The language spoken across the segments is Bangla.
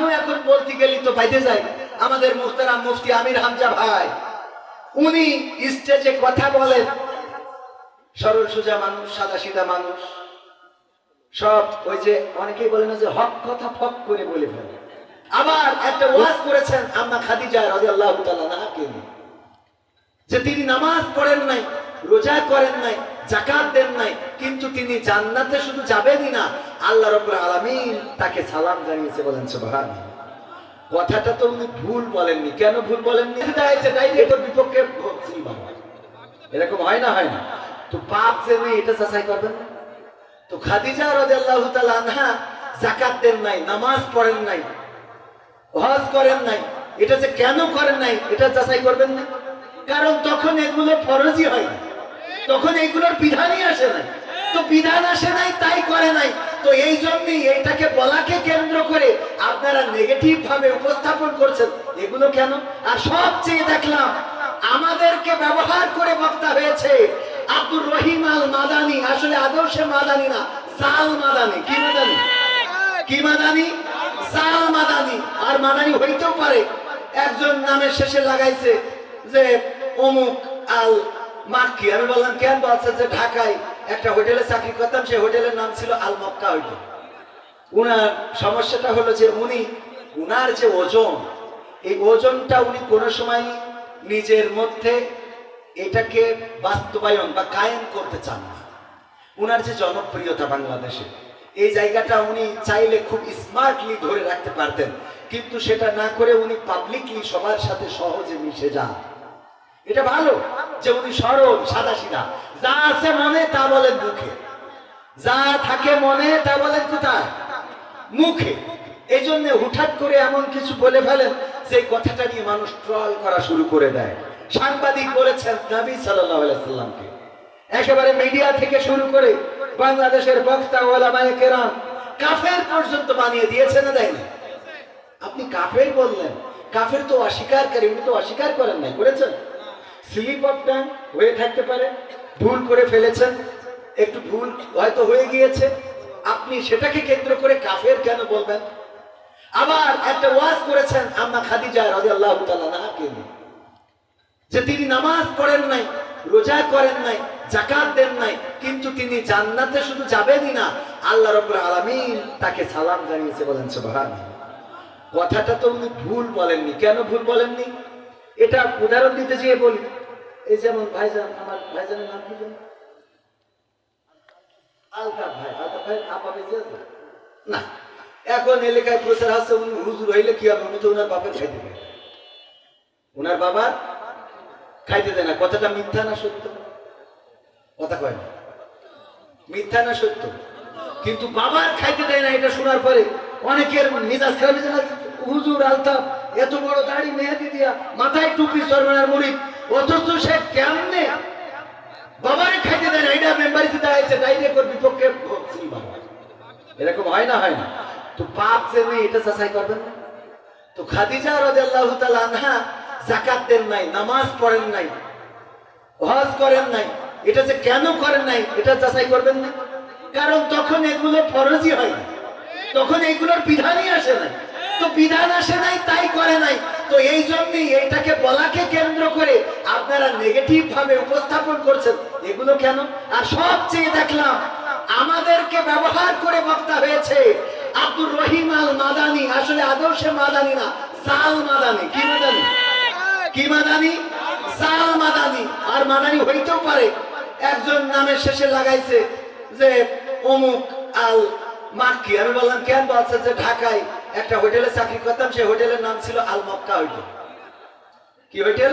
নামও এখন বলতে গেলি তো বাইতে যায় আমাদের মুখতারাম মুফতি আমির হামজা ভাই, উনি স্টেজে কথা বলেন। সরল সোজা মানুষ, সাদা সিধা মানুষ। সব ওই যে অনেকেই বলে না যে হক কথা ফক করে বলে ফেলে। আবার একটা ওয়াজ করেছেন আম্মা খাদিজা রাদিয়াল্লাহু তাআলা নাহাকে নিয়ে। যে তিনি নামাজ পড়েন নাই, রোজা করেন নাই জাকাত দেন নাই, কিন্তু তিনি জান্নাতে শুধু যাবেনই না আল্লাহ রব্বুল আলামিন তাকে সালাম জানিয়েছে বলেন, সুবহানাল্লাহ। কথাটা তো উনি ভুল বলেননি। কেন ভুল বলেননি? এটার বিপক্ষে এরকম হয় না হয় না। তো পাপ এটা যাচাই করবেন না। তো খাদিজা তাআলা আনহা যাকাত দেন নাই, নামাজ পড়েন নাই হজ করেন নাই। এটা যে কেন করেন নাই, এটা যাচাই করবেন না। কারণ তখন এগুলো ফরজই হয় তখন এইগুলোর বিধানই আসে নাই। তো বিধান আসে নাই, তাই করে নাই। তো এই জন্যই এইটাকে বলাকে কেন্দ্র করে আপনারা নেগেটিভ ভাবে উপস্থাপন করছেন। এগুলো কেন? আর সবচেয়ে দেখলাম, আমাদেরকে ব্যবহার করে বক্তা হয়েছে আব্দুর রহিম আল মাদানি। আসলে আদর্শে মাদানি না, জাল মাদানি। কি মাদানি? কি মাদানি? জাল মাদানি। আর মাদানি হইতেও পারে। একজন নামের শেষে লাগাইছে যে অমুক আল মাক্কি। আমি বললাম, কেন বলছে যে ঢাকায় একটা হোটেলে চাকরি করতাম, সেই হোটেলের নাম ছিল আল মক্কা হোটেল। উনার সমস্যাটা হলো যে উনি, উনার যে ওজন, এই ওজনটা উনি কোনো সময় নিজের মধ্যে এটাকে বাস্তবায়ন বা কায়েম করতে চান না। উনার যে জনপ্রিয়তা বাংলাদেশে, এই জায়গাটা উনি চাইলে খুব স্মার্টলি ধরে রাখতে পারতেন। কিন্তু সেটা না করে উনি পাবলিকলি সবার সাথে সহজে মিশে যান। এটা ভালো যে উনি সরল, সাদা সিধা। যা আছে মনে তা বলেন মুখে। যা থাকে মনে তা বলেন কোথায়? মুখে। এই জন্য হুঠাৎ করে এমন কিছু বলে ফেলেন যে কথাটা নিয়ে মানুষ ট্রল করা শুরু করে দেয়। সাংবাদিক বলেছেন নবী সাল্লামকে। একেবারে মিডিয়া থেকে শুরু করে বাংলাদেশের বক্তা, ওলামায়ে কেরাম, কাফের পর্যন্ত বানিয়ে দিয়েছে না দেয়নি? আপনি কাফের বললেন। কাফের তো অস্বীকারকারী উনি তো অস্বীকার করেন নাই, করেছেন? স্লিপ অফ টাইম হয়ে থাকতে পারে। ভুল করে ফেলেছেন। একটু ভুল হয়তো হয়ে গিয়েছে। আপনি সেটাকে কেন্দ্র করে কাফের কেন বলবেন? আবার একটা ওয়াজ করেছেন আম্মা খাদিজা তাআলা নাহাকে যে তিনি নামাজ পড়েন নাই, রোজা করেন নাই জাকাত দেন নাই, কিন্তু তিনি জান্নাতে শুধু যাবেনই না, আল্লাহ রব্বুল আলামিন তাকে সালাম জানিয়েছে বলেন সুবহানাল্লাহ। কথাটা তো উনি ভুল বলেননি। কেন ভুল বলেননি? এটা উদাহরণ দিতে যেয়ে বলি। এই যেমন ভাইজান, আমার ভাইজানের নাম কি জানেন? আলতাফ ভাই আলতাফ ভাই আপা বেঁচে আছে? না। এখন এলাকায় প্রচার আছে, উনি হুজুর হইলে কি হবে? উনি তো ওনার বাপের খাইতে দেয় ওনার বাবার খাইতে দেয় না। কথাটা মিথ্যা না সত্য? কথা কয় না। মিথ্যা না সত্য? কিন্তু বাবার খাইতে দেয় না, এটা শোনার পরে অনেকের মেজাজ খারাপ হুজুর, আলতাফ এত বড় দাড়ি মেহেদি দিয়া মাথায় টুপি সরমানার মুড়ি। অথচ সে কেমনে? বাবারে খাইতে দেয় না, এটা মেম্বারিতে দাঁড়াইছে ডাইরেক্ট ওর বিপক্ষে। ভক্তি এরকম হয় না হয় না। তো পাপ নেই এটা যাচাই করবেন না? তো খাদিজা রাদিয়াল্লাহু তাআলা আনহা যাকাত দেন নাই, নামাজ পড়েন নাই হজ করেন নাই, এটা যে কেন করেন নাই, এটা যাচাই করবেন না? কারণ তখন এগুলো ফরজই হয় তখন এইগুলোর বিধানই আসে নাই তো বিধান আসে নাই, তাই করে নাই। তো এই জন্যই এইটাকে বলাকে কেন্দ্র করে আপনারা নেগেটিভ ভাবে উপস্থাপন করছেন। এগুলো কেন? আর সবচেয়ে দেখলাম, আমাদেরকে ব্যবহার করে বক্তা হয়েছে আব্দুর রহিম আল মাদানি। আসলে আদর্শে মাদানি না, জাল মাদানি। কি মাদানি? কি মাদানি? জাল মাদানি। আর মাদানি হইতেও পারে। একজন নামের শেষে লাগাইছে যে অমুক আল মাক্কি। আমি বললাম, কেন বলছে যে ঢাকায় একটা হোটেলে চাকরি করতাম, সেই হোটেলের নাম ছিল আল মক্কা হোটেল। কি হোটেল?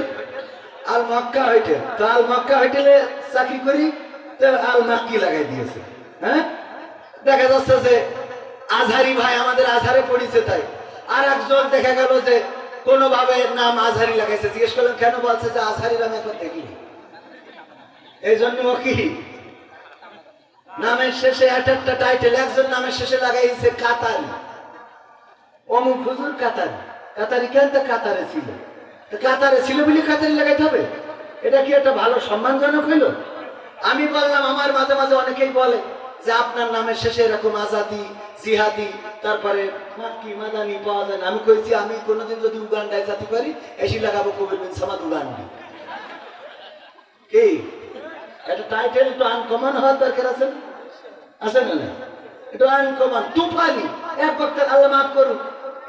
Al Makka hotel. তো আল মক্কা হোটেলে চাকরি করি, তো আল মাক্কি লাগাই দিয়েছে হ্যাঁ? দেখা যাচ্ছে যে আজহারি ভাই আমাদের আজহারে পড়িছে তাই। আর একজন দেখা গেল যে কোনোভাবে নাম আজহারি লাগাইছে। জিজ্ঞেস করলাম কেন বলছে যে আজহারি নাম এখন দেখি এই জন্য কি? নামের শেষে এক একটা টাইটেল একজন নামের শেষে লাগাইছে কাতারি। অমুক হুজুর কাতারি। কাতারি কেন তো কাতারে ছিল? তো কাতারে ছিল বলে কাতারি লাগাইতে হবে? এটা কি একটা ভালো সম্মানজনক হইল? আমি বললাম, আমার মাঝে মাঝে অনেকেই বলে যে আপনার নামের শেষে এরকম আজাদি, জিহাদি, তারপরে মাক্কি মাদানি পাওয়া যায় না। আমি কইছি, আমি কোনোদিন যদি উগান্ডায় যেতে পারি, এসি লাগাবো কবির বিন সামাদ উগান্ডি। কি? একটা টাইটেল একটু আনকমন হওয়ার দরকার আছে আছে না? এটা আনকমন তুফানি। এক বক্তা আল্লাহ মাফ করুন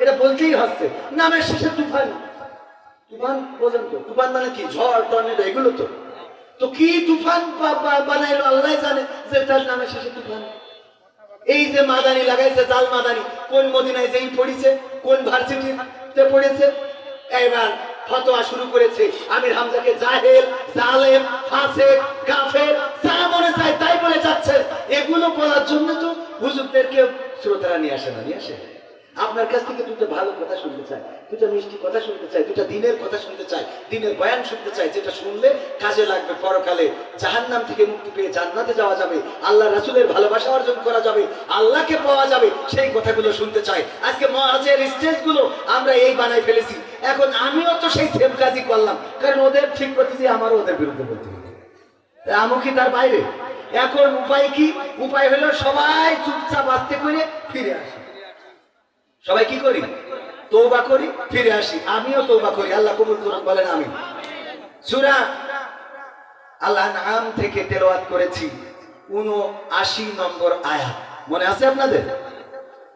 এটা বলতেই হচ্ছে। নামের শেষে তুফানি। তুফান বোঝেন তো, তুফান মানে কি? ঝড়, টর্নেডো, এগুলো তো। তো কি তুফান বানাইলো আল্লাহ জানে যে তার নামের শেষে তুফান। এই যে মাদানি লাগাইছে, জাল মাদানি, কোন মদিনায় যেই পড়িছে, কোন ভার্সিটিতে পড়েছে, এবার ফতোয়া শুরু করেছে আমির হামজাকে জাহেল, জালেম, ফাসেক, কাফের, যা মনে চায় তাই বলে যাচ্ছে। এগুলো বলার জন্য তো হুজুরদেরকে শ্রোতারা নিয়ে আসে না, নিয়ে আসে আপনার কাছ থেকে দুটো ভালো কথা শুনতে চাই দুটো মিষ্টি কথা শুনতে চাই দুটো দিনের কথা শুনতে চাই, দিনের বয়ান শুনতে চাই, যেটা শুনলে কাজে লাগবে পরকালে। জাহান্নাম থেকে মুক্তি পেয়ে জান্নাতে যাওয়া যাবে আল্লাহ রাসূলের ভালোবাসা অর্জন করা যাবে, আল্লাহকে পাওয়া যাবে, সেই কথাগুলো শুনতে চাই। আজকে মহাজের স্টেজগুলো আমরা এই বানাই ফেলেছি। এখন আমিও তো সেই সেম কাজই করলাম, কারণ ওদের ঠিক করতেছি আমারও ওদের বিরুদ্ধে বলতে হবে। আমও কি তার বাইরে? এখন উপায় কি? উপায় হলো সবাই চুপচাপ আস্তে করে ফিরে আসে। সবাই কি করি? তৌবা করি, ফিরে আসি। আমিও তৌবা করি। আল্লাহ কবুল করুন বলেন আমি সুরা আল্লাহ নাম থেকে তেলাওয়াত করেছি উনআশি নম্বর আয়াত। মনে আছে আপনাদের?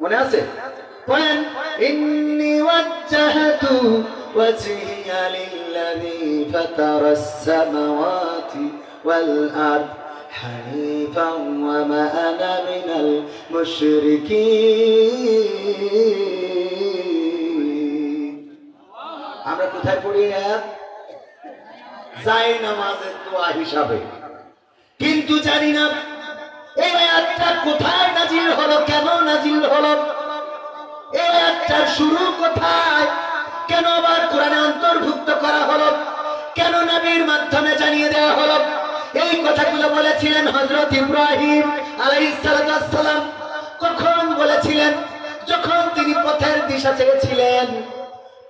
মনে আছে? আরদ। حنيفا وما أنا من المشركين আমরা কোথায় পড়ি আয়াত যাই নামাজের দোয়া হিসাবে কিন্তু জানি না এই আয়াতটা কোথায় নাজিল হলো কেন নাজিল হলো এই আয়াতটার শুরু কোথায় কেন আবার কোরআনে অন্তর্ভুক্ত করা হলো কেন নবীর মাধ্যমে জানিয়ে দেওয়া হলো এই কথাগুলো বলেছিলেন হযরত ইব্রাহিম আলাইহিস সালাম কখন বলেছিলেন? যখন তিনি পথের দিশা চেয়েছিলেন।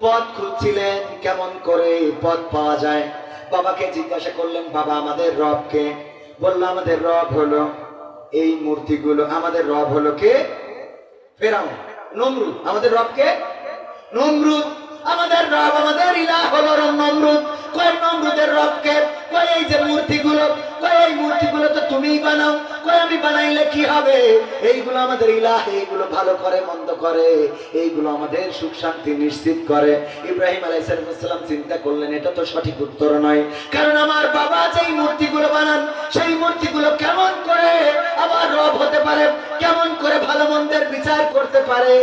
পথ খুঁজছিলেন কেমন করে পথ পাওয়া যায়। বাবাকে জিজ্ঞাসা করলেন, বাবা, আমাদের রবকে বলল, আমাদের রব হলো এই মূর্তিগুলো। আমাদের রব হলো কে? ফেরাও নমরুদ। আমাদের রবকে নমরুদ। আমাদের রব, আমাদের ইলা হলো নমরুদ। কয় নমরুদের রবকে নিশ্চিত করে। ইব্রাহিম আলাইসালাম চিন্তা করলেন, এটা তো সঠিক উত্তর নয়। কারণ আমার বাবা যেই মূর্তিগুলো বানান, সেই মূর্তিগুলো কেমন করে আবার রব হতে পারে, কেমন করে ভালো মন্দের বিচার করতে পারে?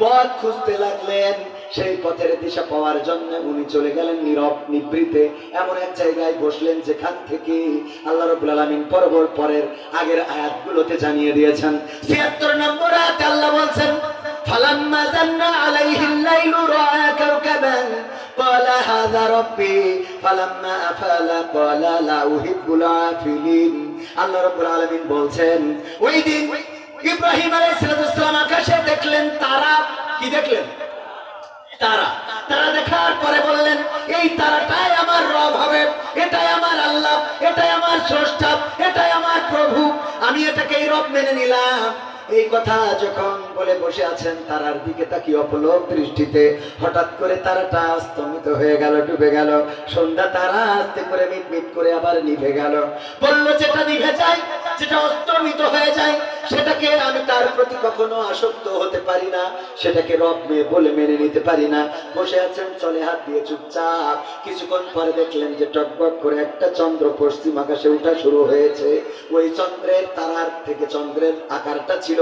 পথ খুঁজতে লাগলেন সেই পথের দিশা পাওয়ার জন্য উনি চলে গেলেন নীরব নিবৃতে এমন এক জায়গায় বসলেন যেখান থেকে আল্লাহ রবুল আলমিন পরবর পরের আগের আয়াতগুলোতে জানিয়ে দিয়েছেন ছিয়াত্তর নম্বর আয়াত আল্লাহ বলছেন فلما زن عليه الليل رأى كوكبا قال هذا ربي فلما أفل قال لا أحب العافلين আল্লাহ রব্বুল আলামিন বলছেন ওই দিন ইব্রাহিম আলাইহিস সালাম আকাশে এই তারাটাই আমার রব হবে। এটাই আমার আল্লাহ, এটাই আমার স্রষ্টা, এটাই আমার প্রভু। আমি এটাকে এই রব মেনে নিলাম। এই কথা যখন বলে বসে আছেন তারার দিকে তাকিয়ে অপলক দৃষ্টিতে হঠাৎ করে তারাটা স্তমিত হয়ে গেল, ডুবে গেল। সন্ধ্যা তারা আস্তে করে মিট মিট করে আবার নিভে গেল। বলল, যেটা নিভে যায়, যেটা অস্তমিত হয়ে যায়, সেটাকে আমি তার প্রতি কখনো আসক্ত হতে পারি না, সেটাকে রব মেয়ে বলে মেনে নিতে পারি না। বসে আছেন, চলে হাত দিয়ে চুপচাপ। কিছুক্ষণ পরে দেখলেন যে টকবক করে একটা চন্দ্র পশ্চিম আকাশে উঠা শুরু হয়েছে। ওই চন্দ্রের তারার থেকে চন্দ্রের আকারটা ছিল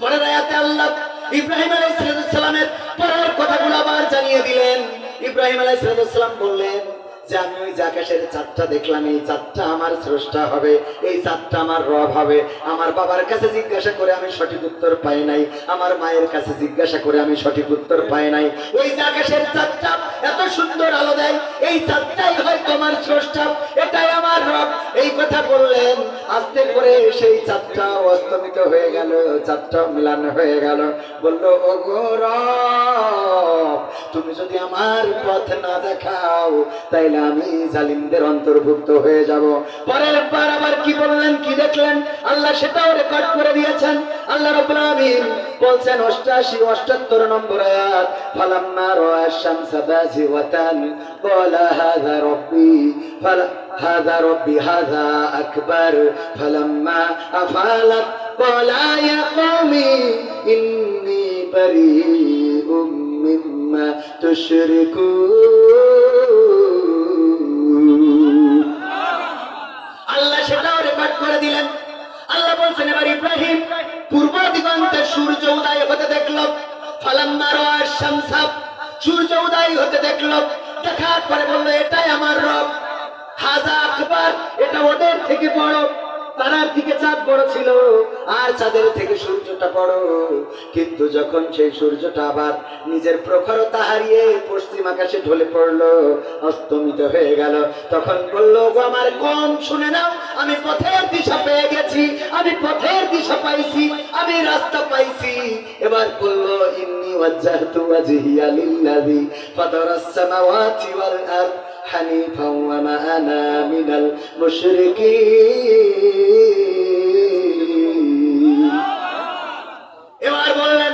পরের আয়াতে আল্লাহ ইব্রাহিম আলাইহিস সালামের পরের কথাগুলো আবার জানিয়ে দিলেন। ইব্রাহিম আলাইহিস সালাম বললেন যে আমি ওই আকাশের চাঁদটা দেখলাম, এই চাঁদটা আমার স্রষ্টা হবে, এই চাঁদটা আমার রব হবে। আমার বাবার কাছে জিজ্ঞাসা করে আমি সঠিক উত্তর পাই নাই, আমার মায়ের কাছে জিজ্ঞাসা করে আমি সঠিক উত্তর পাই নাই। ওই আকাশের চাঁদটা এত সুন্দর আলো দেয়, এই চাঁদটাই হয় তোমার স্রষ্টা, এটাই আমার রব। এই কথা বললেন, আস্তে করে সেই চাঁদটা অস্তমিত হয়ে গেল, চাঁদটা মিলান হয়ে গেল। বলল ও গো রব, তুমি যদি আমার পথ না দেখাও, তাইলে আমি জালিমদের অন্তর্ভুক্ত হয়ে যাব পরের বার আবার কি বললেন কি দেখলেন আল্লাহ সেটাও রেকর্ড করে দিয়েছেন আল্লাহ রাব্বুল আলামিন বলছেন 88 78 নম্বর আয়াত ফালাম্মা রা'a আশ-শামসা বাযিগাতান ক্বালা হাযা রাব্বি ফালা هذا ربي هذا أكبر فلما أفالت قال يا قوم إني بريء مما تشركون আল্লাহ সেটাও রেকর্ড করে দিলেন। আল্লাহ বলছেন, এবার ইব্রাহিম পূর্ব দিগন্তে সূর্য উদয় হতে দেখল। ফালাম্মা শামসাব শামসা, সূর্য উদয় হতে দেখল। দেখার পরে বলল, এটাই আমার রব। হাজা আকবর, এটা ওদের থেকে বড়। তারার দিকে চাঁদ বড় ছিল, আর চাঁদের থেকে সূর্যটা বড়। কিন্তু যখন সেই সূর্যটা আবার নিজের প্রখরতা হারিয়ে পশ্চিম আকাশে ঢলে পড়ল, অস্তমিত হয়ে গেল। তখন বলল গো আমার কম শুনে নাও, আমি পথের দিশা পেয়ে গেছি, আমি পথের দিশা পাইছি, আমি রাস্তা পাইছি। এবার ইন্নি ওয়াজহিয়া ফাতারাস সামাওয়াতি ওয়াল আরদ হানিফা ওয়া মা আনা মিনাল এবার বললেন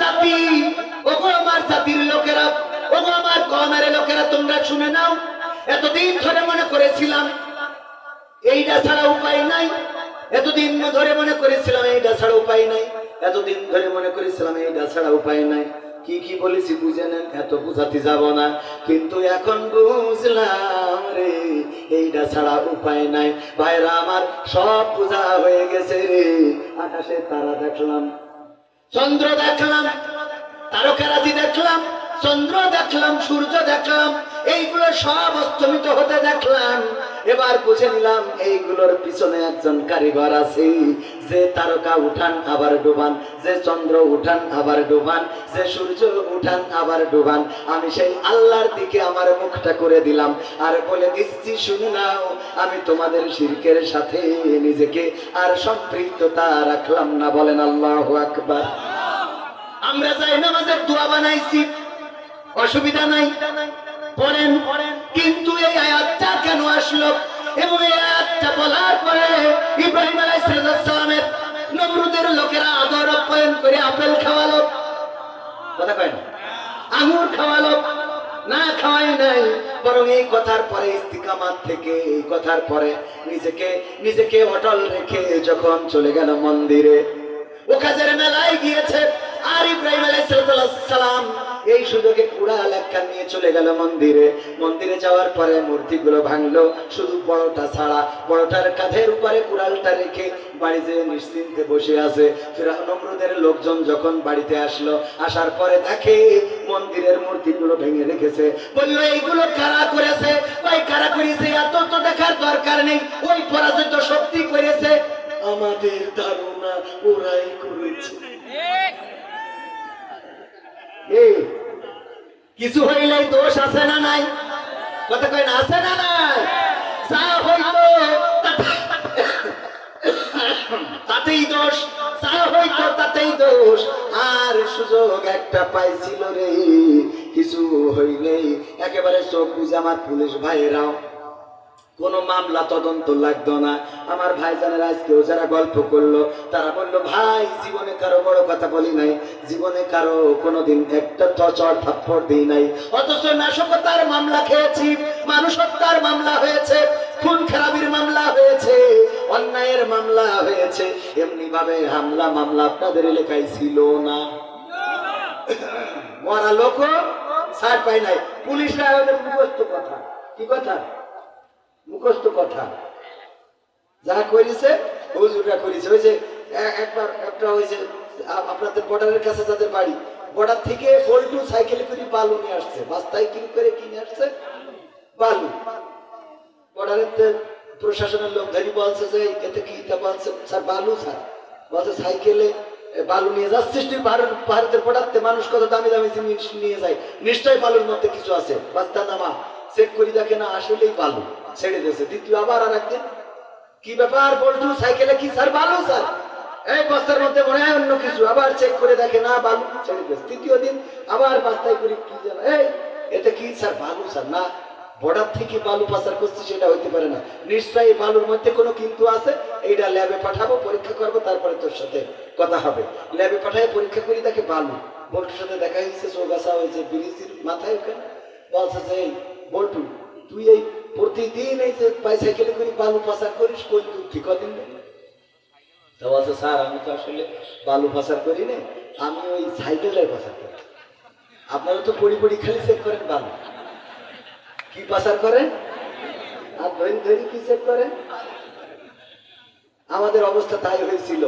জাতি আমার জাতির লোকেরা আমার কমের লোকেরা, তোমরা শুনে নাও, এতদিন ধরে মনে করেছিলাম এইটা ছাড়া উপায় নাই। এতদিন ধরে মনে করেছিলাম এইটা ছাড়া উপায় নাই। এতদিন ধরে মনে করেছিলাম এইটা ছাড়া উপায় নাই। কি কি বলেছি বুঝে নেন, এত বুঝাতে যাব না। কিন্তু এখন বুঝলাম রে এইটা ছাড়া উপায় নাই। ভাইরা আমার সব বোঝা হয়ে গেছে রে। আকাশে তারা দেখলাম, চন্দ্র দেখলাম তারকারাজি দেখলাম, চন্দ্র দেখলাম, সূর্য দেখলাম, এইগুলো সব অস্তমিত হতে দেখলাম। এবার বুঝে নিলাম এইগুলোর পিছনে একজন কারিগর আছে। যে তারকা উঠান আবার ডুবান, যে চন্দ্র উঠান আবার ডুবান, যে সূর্য উঠান আবার ডুবান। আমি সেই আল্লাহর দিকে আমার মুখটা করে দিলাম আর বলে দিচ্ছি, শুনে নাও, আমি তোমাদের শিরকের সাথে নিজেকে আর সম্পৃক্ততা রাখলাম না। বলেন আল্লাহ আকবার। আমরা যাই নামাজের দোয়া বানাইছি। অসুবিধা নাই। পড়েন। কিন্তু এই আয়াতটা কেন আসলো? এবং এই আয়াতটা বলার পরে ইব্রাহিম আলাইসালামের নমরুদের লোকেরা আদর আপ্যায়ন করে আপেল খাওয়ালো। কথা কয় না? আঙুর খাওয়ালো। না খাওয়াই নাই, বরং এই কথার পরে, ইস্তিকামাত থেকে এই কথার পরে নিজেকে নিজেকে অটল রেখে যখন চলে গেল মন্দিরে ও কাজের মেলায় গিয়েছে। আর ইব্রাহিম আলাইসালাম এই সুযোগে একটা নিয়ে চলে গেল মন্দিরে। মন্দিরে যাওয়ার পরে মূর্তিগুলো ভাঙলো। শুধু বড়টা ছাড়া, বড়টার কাঁধের উপরে কুড়ালটা রেখে বাড়িতে নিশ্চিন্তে বসে আছে। লোকজন যখন বাড়িতে আসলো, আসার পরে দেখে মন্দিরের মূর্তিগুলো ভেঙে রেখেছে। বলল, এইগুলো কারা করেছে? ওই কারা করেছে? এত তো দেখার দরকার নেই। ওই পরাজিত শক্তি করেছে। আমাদের ধারণা ওরাই করেছে। কিছু হইলে দোষ আছে না নাই? কথা কয় না আছে না নাই? যা হইতো, তাতেই দোষ, যা হইতো, তাতেই দোষ। আর সুযোগ একটা পাইছিল রে, কিছু হইলেই একেবারে চোখ বুঝে আমার পুলিশ ভাইয়েরাও। কোনো মামলা তদন্ত লাগতো না। আমার ভাইজানের আজকেও যারা গল্প করল, তারা বলল, ভাই, জীবনে কারও বড় কথা বলি নাই। জীবনে কারও কোনোদিন একটা চর থাপ্পড় দিই নাই। অথচ নাশকতার মামলা খেয়েছি মানুষ হত্যার মামলা হয়েছে, খুন খারাপির মামলা হয়েছে, অন্যায়ের মামলা হয়েছে। এমনি ভাবে হামলা মামলা আপনাদের এলাকায় ছিল না। মরা লোক ছাড় পাই নাই। পুলিশরা মুখস্থ কথা। কি কথা? মুখস্থ কথা। যা করেছে, হুজুররা করেছে। ওই যে একবার একটা যে আপনাদের বর্ডারের কাছে তাদের বাড়ি। বর্ডার থেকে বল্টু সাইকেলে করে বালু নিয়ে আসছে। বাস্তায় কিনে করে কিনে আসছে? বালু। বর্ডারের প্রশাসনের লোক ধরি বলছে যে, এতে কি তা বলছে? স্যার, বালু, স্যার। বলছে, সাইকেলে বালু নিয়ে যাচ্ছিস তুই ভারত, ভারতের পড়াতে মানুষ কত দামি দামি জিনিস নিয়ে যায়। নিশ্চয়ই বালুর মধ্যে কিছু আছে। বাস্তা নামা। চেক করি দেখে না, আসলেই বালু। ছেড়ে দিয়েছে। দ্বিতীয় আবার আর একদিন। কি ব্যাপার বলটু, সাইকেলে কি স্যার বালু, স্যার? এই বস্তার মধ্যে মনে হয় অন্য কিছু। আবার চেক করে দেখে না, বালু ছেড়ে দিয়েছে তৃতীয় দিন আবার বাস্তায় করি কি যেন এই, এতে কি স্যার বালু, স্যার? না বর্ডার থেকে বালু পাচার করছি সেটা হইতে পারে না। নিশ্চয়ই বালুর মধ্যে কোনো কিন্তু আছে। এইটা ল্যাবে পাঠাবো, পরীক্ষা করব, তারপরে তোর সাথে কথা হবে। ল্যাবে পাঠায়, পরীক্ষা করি তাকে বালু। বল্টুর সাথে দেখা হয়েছে, চৌগাছা যে ব্রিজের মাথায় ওখানে। বলছে যে বল্টু, তুই এই প্রতিদিন এই যে বাইসাইকেলে করে বালু পাচার করিস কোন তুই? কদিন তা বলছে স্যার, আমি তো আসলে বালু পাচার করি না, আমি ওই সাইকেলের পাচার করি। আপনারা তো পড়ি পড়ি খালি চেক করেন বালু। কি পাচার করেন? আর ধরি ধরি কি চেক করেন? আমাদের অবস্থা তাই হয়েছিল।